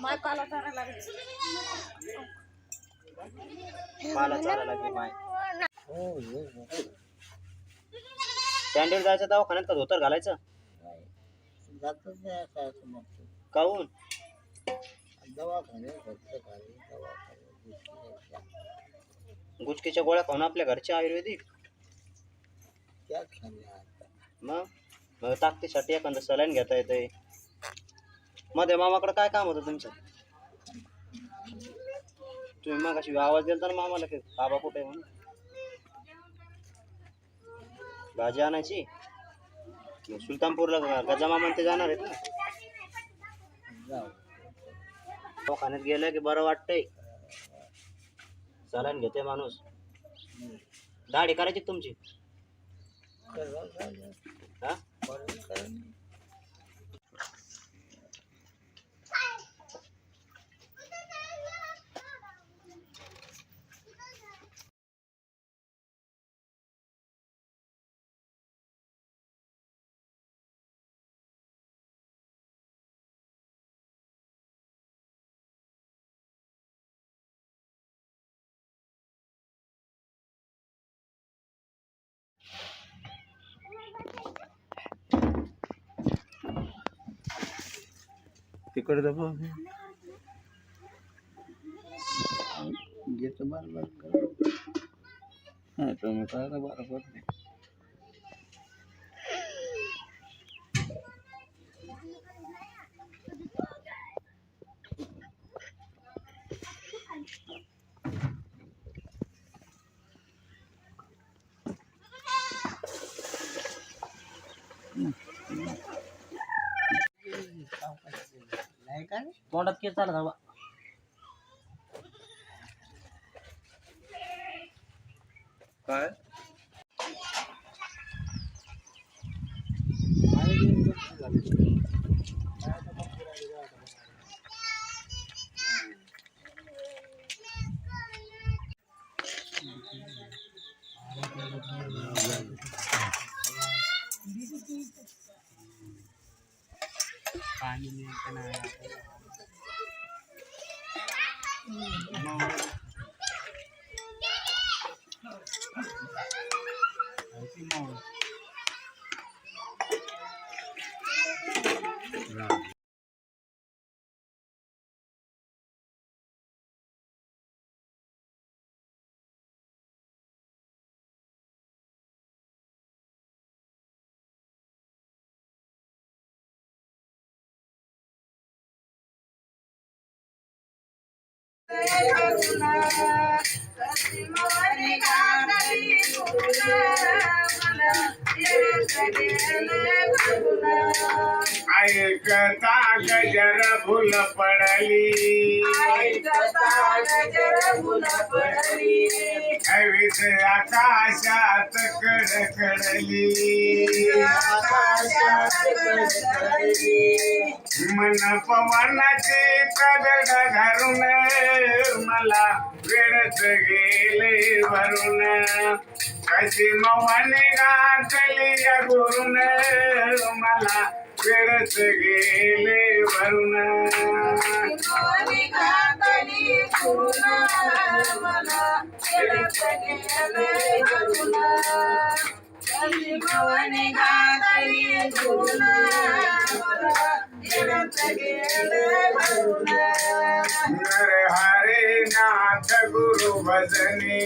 माय पाला चारा लागली. पाला चाला लागली माय. सँडल जायचं दवाखान्यात का? धोतर घालायचं? जातच नाही काहून दवाखाने दवाखाने. गुचकीच्या गोळ्या खाऊन आपल्या घरच्या आयुर्वेदिक. खाल्ल्या. मग? मग ताकदीसाठी एखादं सलाईन घेता येतंय. मध्ये मामाकडे काय काम होतं तुमचं? तुम्ही मग अशी आवाज़ दिला तर मामाला की बाबा कुठे म्हणून? भाजी आणायची? सुलतानपूरला गजा मामा ते जाणार आहेत ना. दवाखान्यात गेलं की बरं वाटतंय. सलाईन घेते माणूस. दाढी करायची तुमची? करा ¿Te acuerdas vos? Gitu barbar. Nah, itu mereka barbar. Mm-hmm. तुम्ही कळलं बरोबर नाही नाही का रे? kanin yung kanala. Mm. ऐकता गजर फुल पडली हवीत आकाशात कडकडली मन पवनाचे प्रगड घरून मला वेळच गेले भरून कशी मवाने घातली या गुरुन मला वेळच गेले भरून नर हरे नाथ गुरु भजनी।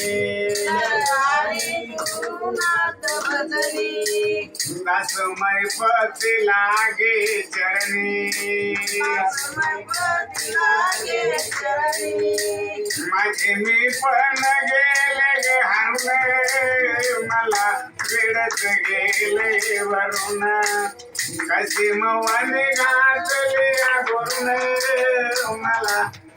दास पती लागे चरणी। माझे मी पण गेले गे हरून मला वेळच गेले वरून कशी मवाने घातली या गुरुन मला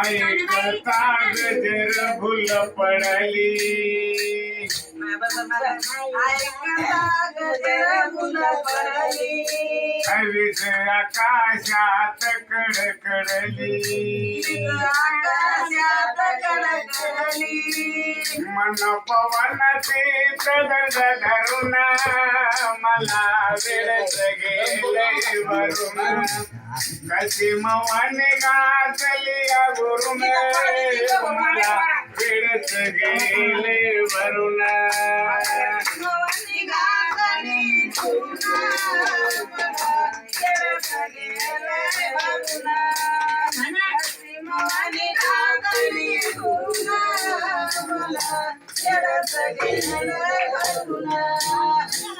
ऐकता गजर फुल पडली हवीस आकाशात कडकडली मन पवन ते दर्द धरून मला वेळच गेले भरून कशी मवन गातली गुरुन मला फिरत गेले वरुणा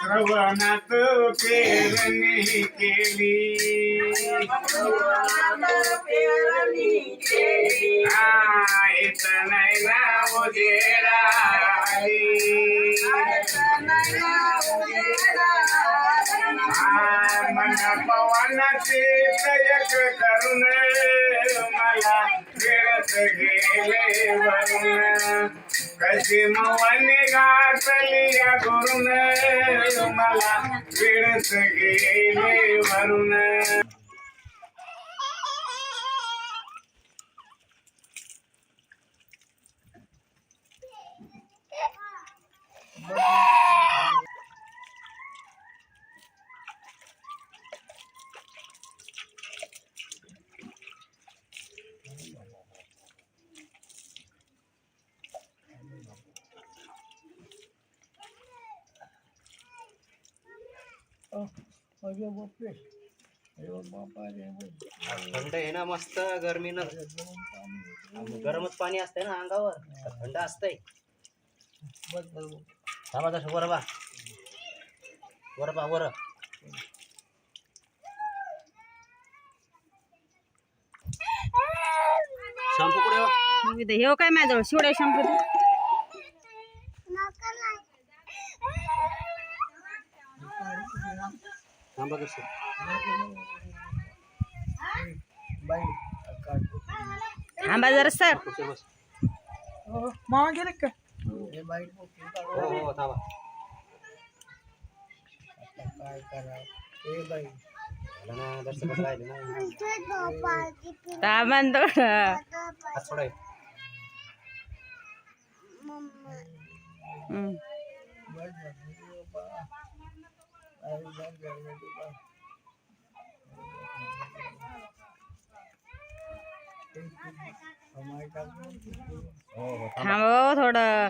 श्रवणात पेरणी केली. पवनाचे प्रयक करून मला वेळत गेले वरून कशी मवनी घातली या गुरुन मला वेळत गेले थंड आहे ना मस्त गरमीनं गरमच पाणी असतंय ना अंगावर. थंड असतंय. थांबा तसं वर बा. वर बा वर. शॅम्पू कुठे आहे? हे काय माझ्याजवळ? शिवड्या शंभर थांबा कसं थांबा जरा सर कुठे बस मामा गेले का हो हो थांबा झालं ना दर्शकच राहिले ना थांबा ना थोडं.